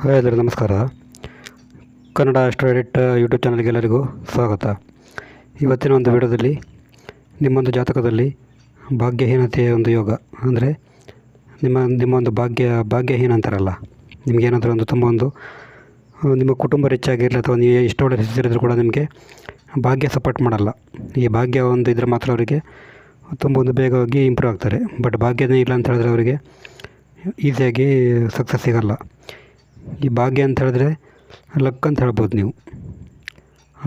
Hi ನಮಸ್ಕಾರ. Kannada edit YouTube ಚಾನಲ್ಗೆ ಎಲ್ಲರಿಗೂ ಸ್ವಾಗತ. ಇವತ್ತಿನ ಒಂದು ವಿಡಿಯೋದಲ್ಲಿ ನಿಮ್ಮೊಂದು ಜಾತಕದಲ್ಲಿ ಭಾಗ್ಯಹೀನತೆಯ ಒಂದು ಯೋಗ. ಅಂದರೆ ನಿಮ್ಮ ನಿಮ್ಮ ಒಂದು ಭಾಗ್ಯ, ಭಾಗ್ಯಹೀನ ಅಂತಾರಲ್ಲ ನಿಮಗೇನಾದರೂ ಒಂದು ತುಂಬ ಒಂದು ನಿಮ್ಮ ಕುಟುಂಬ ರಿಚ್ ಆಗಿರಲಿ ಅಥವಾ ನೀವು ಎಷ್ಟು ಒಳ್ಳೆ ಸ್ಥಿತಿಯಲ್ಲಿದ್ದರೂ ಕೂಡ ನಿಮಗೆ ಭಾಗ್ಯ ಸಪೋರ್ಟ್ ಮಾಡಲ್ಲ. ಈ ಭಾಗ್ಯ ಒಂದು ಇದ್ರೆ ಮಾತ್ರ ಅವರಿಗೆ ತುಂಬ ಒಂದು ಬೇಗವಾಗಿ ಇಂಪ್ರೂವ್ ಆಗ್ತಾರೆ. ಬಟ್ ಭಾಗ್ಯನೇ ಇಲ್ಲ ಅಂತ ಹೇಳಿದ್ರೆ ಅವರಿಗೆ ಈಸಿಯಾಗಿ ಸಕ್ಸಸ್ ಸಿಗಲ್ಲ. ಈ ಭಾಗ್ಯ ಅಂತ ಹೇಳಿದ್ರೆ ಲಕ್ ಅಂತ ಹೇಳ್ಬೋದು ನೀವು.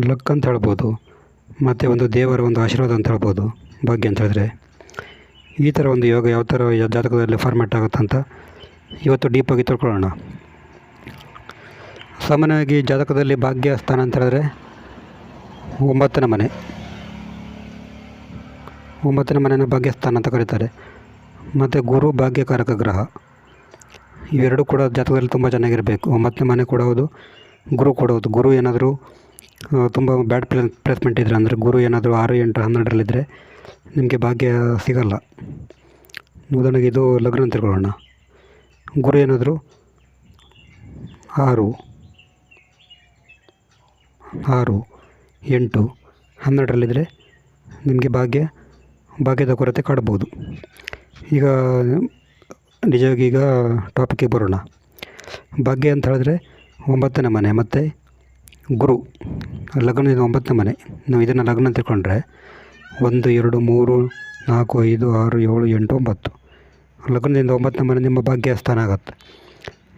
ಲಕ್ ಅಂತ ಹೇಳ್ಬೋದು. ಮತ್ತು ಒಂದು ದೇವರ ಒಂದು ಆಶೀರ್ವಾದ ಅಂತ ಹೇಳ್ಬೋದು. ಭಾಗ್ಯ ಅಂತ ಹೇಳಿದ್ರೆ. ಈ ಥರ ಒಂದು ಯೋಗ ಯಾವ ಥರ ಜಾತಕದಲ್ಲಿ ಆಗುತ್ತೆ ಅಂತ ಇವತ್ತು ಡೀಪಾಗಿ ತಿಳ್ಕೊಳ್ಳೋಣ. ಸಾಮಾನ್ಯವಾಗಿ ಜಾತಕದಲ್ಲಿ ಭಾಗ್ಯ ಸ್ಥಾನ ಅಂತ ಹೇಳಿದ್ರೆ ಒಂಬತ್ತನ ಮನೆ. ಒಂಬತ್ತನೇ ಮನೆಯ ಭಾಗ್ಯಸ್ಥಾನ ಅಂತ ಕರೀತಾರೆ. ಮತ್ತು ಗುರು ಭಾಗ್ಯಕಾರಕ ಗ್ರಹ. ಇವೆರಡೂ ಕೂಡ ಜಾತಕದಲ್ಲಿ ತುಂಬ ಚೆನ್ನಾಗಿರಬೇಕು. ಒಂಬತ್ತನೇ ಮನೆ ಕೊಡೋದು ಗುರು ಕೊಡೋದು ಗುರು ಏನಾದರೂ ತುಂಬ ಬ್ಯಾಡ್ ಪ್ಲೇ ಪ್ಲೇಸ್ಮೆಂಟ್ ಇದ್ದರೆ ಅಂದರೆ ಗುರು ಏನಾದರೂ ಆರು, ಎಂಟು ಹನ್ನೆರಡರಲ್ಲಿದ್ದರೆ ನಿಮಗೆ ಭಾಗ್ಯ ಸಿಗಲ್ಲ. ಉದಾಹರಣೆಗೆ ಇದು ಲಗ್ನ ಅಂತ ತಿಳ್ಕೊಳ್ಳೋಣ. ಗುರು ಏನಾದರೂ ಆರು ಆರು, ಎಂಟು ಹನ್ನೆರಡರಲ್ಲಿದ್ದರೆ ನಿಮಗೆ ಭಾಗ್ಯ, ಭಾಗ್ಯದ ಕೊರತೆ ಕಾಡ್ಬೋದು. ಈಗ ನಿಜವಾಗಿ ಈಗ ಟಾಪಿಕ್ಕಿಗೆ ಬರೋಣ. ಭಾಗ್ಯ ಅಂತ ಹೇಳಿದ್ರೆ ಒಂಬತ್ತನೇ ಮನೆ, ಮತ್ತು ಗುರು ಲಗ್ನದಿಂದ ಒಂಬತ್ತನೇ ಮನೆ. ನಾವು ಇದನ್ನು ಲಗ್ನ ತಿಳ್ಕೊಂಡ್ರೆ ಒಂದು, ಎರಡು, ಮೂರು, ನಾಲ್ಕು, ಐದು, ಆರು, ಏಳು, ಎಂಟು, ಒಂಬತ್ತು. ಲಗ್ನದಿಂದ ಒಂಬತ್ತನೇ ಮನೆ ನಿಮ್ಮ ಭಾಗ್ಯ ಸ್ಥಾನ ಆಗುತ್ತೆ.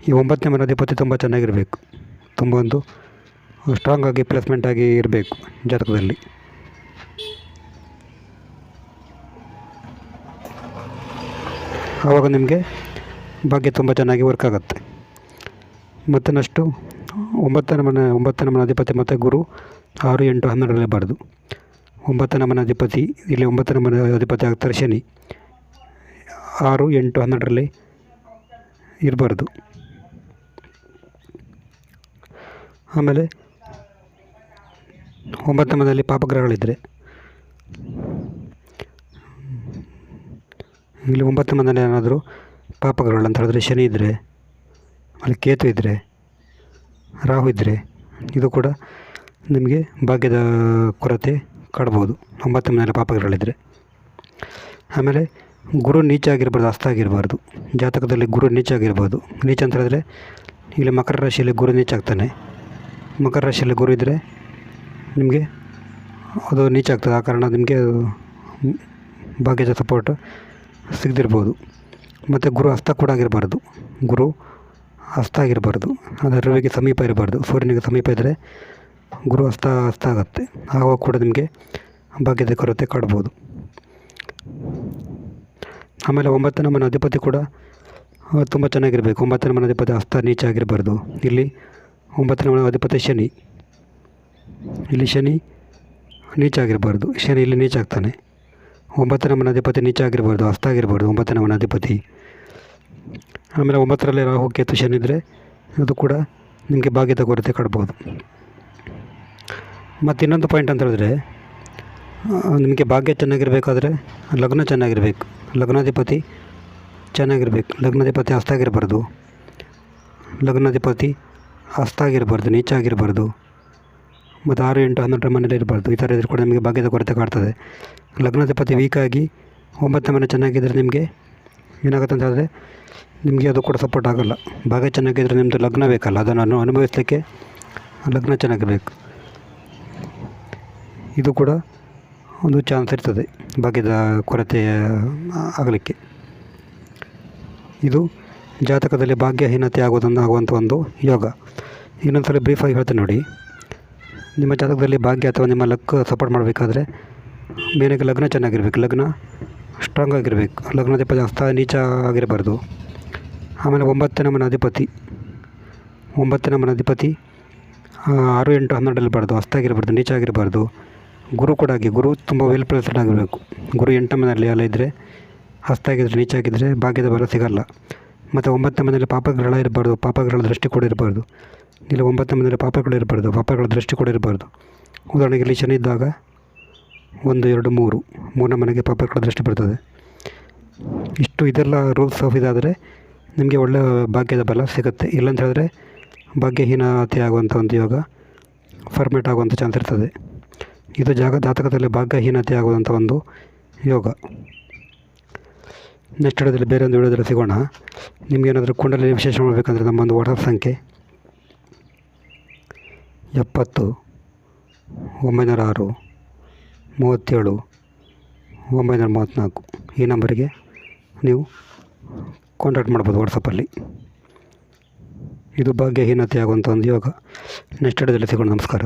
ಈ ಒಂಬತ್ತನೇ ಮನೆ ಅಧಿಪತಿ ತುಂಬ ಚೆನ್ನಾಗಿರಬೇಕು. ತುಂಬ ಒಂದು ಸ್ಟ್ರಾಂಗ್ ಆಗಿ ಪ್ಲೇಸ್ಮೆಂಟ್ ಆಗಿ ಇರಬೇಕು ಜಾತಕದಲ್ಲಿ. ಆವಾಗ ನಿಮಗೆ ಭಾಗ್ಯ ತುಂಬ ಚೆನ್ನಾಗಿ ವರ್ಕ್ ಆಗುತ್ತೆ. ಮತ್ತು ನೆಕ್ಸ್ಟು ಒಂಬತ್ತನೇ ಮನೆ ಒಂಬತ್ತನೇ ಮನೆ ಅಧಿಪತಿ ಮತ್ತು ಗುರು ಆರು, ಎಂಟು, ಹನ್ನೆರಡರಲ್ಲಿ ಬಾರ್ದು. ಒಂಬತ್ತನೇ ಮನೆ ಅಧಿಪತಿ ಇಲ್ಲಿ ಒಂಬತ್ತನೇ ಮನೆ ಅಧಿಪತಿ ಆಗ್ತಾರೆ ಶನಿ. ಆರು, ಎಂಟು, ಹನ್ನೆರಡರಲ್ಲಿ ಇರಬಾರ್ದು. ಆಮೇಲೆ ಒಂಬತ್ತನೇ ಮನೆಯಲ್ಲಿ ಪಾಪಗ್ರಹಗಳಿದ್ದರೆ ಇಲ್ಲಿ ಒಂಬತ್ತು ಮಂದಿ ಏನಾದರೂ ಪಾಪಗ್ರಹಗಳು ಅಂತ ಹೇಳಿದ್ರೆ ಶನಿ ಇದ್ದರೆ ಅಲ್ಲಿ ಕೇತು ಇದ್ದರೆ ರಾಹು ಇದ್ದರೆ ಇದು ಕೂಡ ನಿಮಗೆ ಭಾಗ್ಯದ ಕೊರತೆ ಕಾಡ್ಬೋದು. ಒಂಬತ್ತು ಮನೆಯಲ್ಲಿ ಪಾಪಗ್ರಹಗಳಿದ್ದರೆ ಆಮೇಲೆ ಗುರು ನೀಚ ಆಗಿರ್ಬಾರ್ದು, ಅಸ್ತ ಆಗಿರಬಾರ್ದು. ಜಾತಕದಲ್ಲಿ ಗುರು ನೀಚ ಆಗಿರ್ಬೋದು. ನೀಚ ಅಂತ ಹೇಳಿದ್ರೆ ಇಲ್ಲಿ ಮಕರ ರಾಶಿಯಲ್ಲಿ ಗುರು ನೀಚ ಆಗ್ತಾನೆ. ಮಕರ ರಾಶಿಯಲ್ಲಿ ಗುರು ಇದ್ದರೆ ನಿಮಗೆ ಅದು ನೀಚ ಆಗ್ತದೆ. ಆ ಕಾರಣ ನಿಮಗೆ ಭಾಗ್ಯದ ಸಪೋರ್ಟ್ ಸಿಗದಿರ್ಬೋದು ಮತ್ತು ಗುರು ಹಸ್ತ ಕೂಡ ಆಗಿರಬಾರ್ದು. ಗುರು ಹಸ್ತ ಆಗಿರಬಾರ್ದು. ಅಂದರೆ ರವಿಗೆ ಸಮೀಪ ಇರಬಾರ್ದು. ಸೂರ್ಯನಿಗೆ ಸಮೀಪ ಇದ್ದರೆ ಗುರು ಹಸ್ತ ಹಸ್ತ ಆಗುತ್ತೆ. ಆವಾಗ ಕೂಡ ನಿಮಗೆ ಭಾಗ್ಯದ ಕೊರತೆ ಕಾಡ್ಬೋದು. ಆಮೇಲೆ ಒಂಬತ್ತನೇ ಮನೆ ಅಧಿಪತಿ ಕೂಡ ತುಂಬ ಚೆನ್ನಾಗಿರಬೇಕು. ಒಂಬತ್ತನೇ ಮನೆ ಅಧಿಪತಿ ಹಸ್ತ ನೀಚ ಆಗಿರಬಾರ್ದು. ಇಲ್ಲಿ ಒಂಬತ್ತನೇ ಮನೆ ಅಧಿಪತಿ ಶನಿ. ಇಲ್ಲಿ ಶನಿ ನೀಚ ಆಗಿರಬಾರ್ದು. ಶನಿ ಇಲ್ಲಿ ನೀಚ ಆಗ್ತಾನೆ. ಒಂಬತ್ತನೇ ಮನೆ ಅಧಿಪತಿ ನೀಚ ಆಗಿರ್ಬೋದು ಹಸ್ತ ಆಗಿರ್ಬೋದು, ಒಂಬತ್ತನೇ ಮನೆ ಅಧಿಪತಿ ಆಮೇಲೆ ಒಂಬತ್ತರಲ್ಲಿ ರಾಹು ಕೇತು ಶನಿ ಇದ್ದರೆ ಅದು ಕೂಡ ನಿಮಗೆ ಭಾಗ್ಯದ ಕೊರತೆ ಕಾಡ್ಬೋದು. ಮತ್ತು ಇನ್ನೊಂದು ಪಾಯಿಂಟ್ ಅಂತ ಹೇಳಿದ್ರೆ ನಿಮಗೆ ಭಾಗ್ಯ ಚೆನ್ನಾಗಿರಬೇಕಾದ್ರೆ ಲಗ್ನ ಚೆನ್ನಾಗಿರಬೇಕು. ಲಗ್ನಾಧಿಪತಿ ಚೆನ್ನಾಗಿರ್ಬೇಕು. ಲಗ್ನಾಧಿಪತಿ ಹಸ್ತ ಆಗಿರಬಾರ್ದು. ಲಗ್ನಾಧಿಪತಿ ಹಸ್ತ ಆಗಿರಬಾರ್ದು, ನೀಚ ಆಗಿರಬಾರ್ದು. ಮತ್ತು ಆರು, ಎಂಟು ಹನ್ನೆರಡು ಮನೇಲಿ ಇರಬಾರ್ದು. ಈ ಥರ ಇದ್ರೆ ಕೂಡ ನಿಮಗೆ ಭಾಗ್ಯದ ಕೊರತೆ ಕಾಡ್ತದೆ. ಲಗ್ನಾಧಿಪತಿ ವೀಕಾಗಿ ಒಂಬತ್ತನೇ ಮನೆ ಚೆನ್ನಾಗಿದ್ದರೆ ನಿಮಗೆ ಏನಾಗುತ್ತೆ ಅಂತ ಹೇಳಿದ್ರೆ ನಿಮಗೆ ಅದು ಕೂಡ ಸಪೋರ್ಟ್ ಆಗೋಲ್ಲ. ಭಾಗ್ಯ ಚೆನ್ನಾಗಿದ್ದರೆ ನಿಮ್ಮದು ಲಗ್ನ ಬೇಕಲ್ಲ, ಅದನ್ನು ಅನು ಅನುಭವಿಸಲಿಕ್ಕೆ ಲಗ್ನ ಚೆನ್ನಾಗಿರಬೇಕು. ಇದು ಕೂಡ ಒಂದು ಚಾನ್ಸ್ ಇರ್ತದೆ, ಭಾಗ್ಯದ ಕೊರತೆ ಆಗಲಿಕ್ಕೆ. ಇದು ಜಾತಕದಲ್ಲಿ ಭಾಗ್ಯಹೀನತೆ ಆಗೋದನ್ನು ಆಗುವಂಥ ಒಂದು ಯೋಗ. ಇನ್ನೊಂದು ಸಲ ಬ್ರೀಫಾಗಿ ಹೇಳ್ತೇನೆ ನೋಡಿ. ನಿಮ್ಮ ಜಾತಕದಲ್ಲಿ ಭಾಗ್ಯ ಅಥವಾ ನಿಮ್ಮ ಲಕ್ ಸಪೋರ್ಟ್ ಮಾಡಬೇಕಾದ್ರೆ ಮೇನಾಗಿ ಲಗ್ನ ಚೆನ್ನಾಗಿರ್ಬೇಕು, ಲಗ್ನ ಸ್ಟ್ರಾಂಗ್ ಆಗಿರಬೇಕು. ಲಗ್ನಾಧಿಪತಿ ಹಸ್ತ ನೀಚ ಆಗಿರಬಾರ್ದು. ಆಮೇಲೆ ಒಂಬತ್ತನೇ ಮನೆ ಅಧಿಪತಿ. ಒಂಬತ್ತನೇ ಮನೆ ಅಧಿಪತಿ ಆರು ಎಂಟು ಹನ್ನೆರಡು ಇರಬಾರ್ದು. ಹಸ್ತ ಆಗಿರಬಾರ್ದು, ನೀಚ ಆಗಿರಬಾರ್ದು. ಗುರು ಕೂಡ ಹಾಗೆ, ಗುರು ತುಂಬ ವೆಲ್ ಪ್ಲೇಸ್ಡ್ ಆಗಿರಬೇಕು. ಗುರು ಎಂಟು ಮನೆಯಲ್ಲಿ ಎಲ್ಲ ಇದ್ದರೆ ಹಸ್ತ ಆಗಿದ್ದರೆ ನೀಚ ಆಗಿದ್ದರೆ ಭಾಗ್ಯದ ಬಲ ಸಿಗಲ್ಲ. ಮತ್ತು ಒಂಬತ್ತನೇ ಮನೆಯಲ್ಲಿ ಪಾಪಗ್ರಹ ಇರಬಾರ್ದು ದೃಷ್ಟಿ ಕೂಡ ಇರಬಾರ್ದು. ಇಲ್ಲಿ, ಒಂಬತ್ತನೇ ಮನೆಯಲ್ಲಿ ಪಾಪಗಳು ಇರಬಾರ್ದು, ಪಾಪಗಳ ದೃಷ್ಟಿ ಕೂಡ ಇರಬಾರ್ದು. ಉದಾಹರಣೆಗೆ ಇಲ್ಲಿ ಶನಿ ಇದ್ದಾಗ ಒಂದು, ಎರಡು, ಮೂರು. ಮೂರನೇ ಮನೆಗೆ ಪಾಪಗಳ ದೃಷ್ಟಿ ಬರ್ತದೆ. ಇಷ್ಟು ಇದೆಲ್ಲ ರೂಲ್ಸ್ ಆಫ್ ಇದಾದರೆ ನಿಮಗೆ ಒಳ್ಳೆಯ ಭಾಗ್ಯದ ಬಲ ಸಿಗುತ್ತೆ. ಇಲ್ಲಂತ ಹೇಳಿದ್ರೆ ಭಾಗ್ಯಹೀನತೆ ಆಗುವಂಥ ಒಂದು ಯೋಗ ಫರ್ಮೇಟ್ ಆಗುವಂಥ ಚಾನ್ಸ್ ಇರ್ತದೆ. ಇದು ಜಾಗ, ಜಾತಕದಲ್ಲಿ ಭಾಗ್ಯಹೀನತೆ ಆಗುವಂಥ ಒಂದು ಯೋಗ. ನೆಕ್ಸ್ಟ್ ವಿಡಿಯೋದಲ್ಲಿ ಬೇರೆ ಒಂದು ವಿಡಿಯೋದಲ್ಲಿ ಸಿಗೋಣ. ನಿಮಗೇನಾದರೂ ಕುಂಡಲಿ ವಿಶೇಷ ಮಾಡಬೇಕಂದ್ರೆ ನಮ್ಮ ಒಂದು ವಾಟ್ಸಪ್ ಸಂಖ್ಯೆ ಎಪ್ಪತ್ತು ಒಂಬೈನೂರ ಆರು. ಮೂವತ್ತೇಳು, ಒಂಬೈನೂರ ಮೂವತ್ತ್ನಾಲ್ಕು. ಈ ನಂಬರಿಗೆ ನೀವು ಕಾಂಟ್ಯಾಕ್ಟ್ ಮಾಡ್ಬೋದು ವಾಟ್ಸಪ್ಪಲ್ಲಿ ಇದು ಭಾಗ್ಯಹೀನತೆ ಆಗುವಂಥ ಒಂದು ಯೋಗ. ನೆಕ್ಸ್ಟ್ ವಿಡಿಯೋದಲ್ಲಿ ಸಿಗೋಣ. ನಮಸ್ಕಾರ.